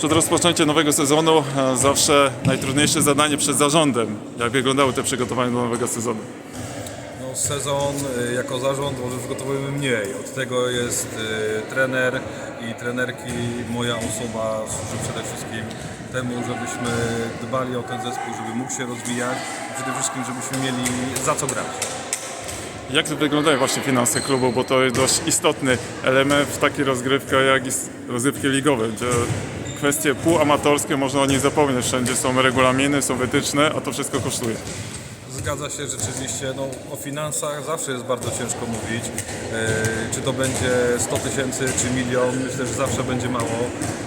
Przed rozpoczęciem nowego sezonu e, zawsze najtrudniejsze zadanie przed zarządem. Jak wyglądały te przygotowania do nowego sezonu? No, sezon y, jako zarząd może przygotowujemy mniej. Od tego jest y, trener i trenerki. Moja osoba służy przede wszystkim temu, żebyśmy dbali o ten zespół, żeby mógł się rozwijać i przede wszystkim, żebyśmy mieli za co grać. Jak wyglądają właśnie finanse klubu, bo to jest dość istotny element w takiej rozgrywce jak rozgrywki ligowe, gdzie kwestie półamatorskie można o nich zapomnieć. Wszędzie są regulaminy, są wytyczne, a to wszystko kosztuje. Zgadza się rzeczywiście, no, o finansach zawsze jest bardzo ciężko mówić. E, czy to będzie 100 tysięcy, czy milion, myślę, że zawsze będzie mało,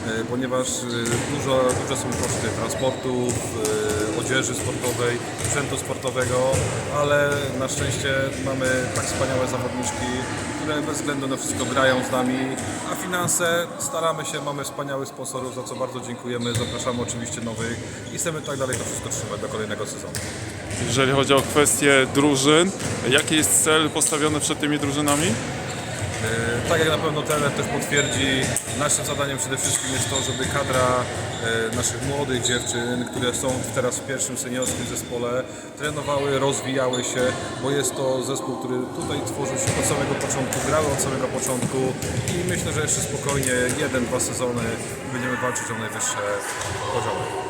e, ponieważ e, dużo, duże są koszty transportów, e, odzieży sportowej, sprzętu sportowego, ale na szczęście mamy tak wspaniałe zawodniczki, które bez względu na wszystko grają z nami, a finanse staramy się, mamy wspaniałych sponsorów, za co bardzo dziękujemy, zapraszamy oczywiście nowych i chcemy tak dalej to wszystko trzymać do kolejnego sezonu. Jeżeli chodzi o kwestie drużyn, jaki jest cel postawiony przed tymi drużynami? E, Tak jak na pewno trener też potwierdzi, naszym zadaniem przede wszystkim jest to, żeby kadra e, naszych młodych dziewczyn, które są teraz w pierwszym seniorskim zespole, trenowały, rozwijały się, bo jest to zespół, który tutaj tworzył się od samego początku, grały od samego początku i myślę, że jeszcze spokojnie jeden, dwa sezony będziemy walczyć o najwyższe poziomy.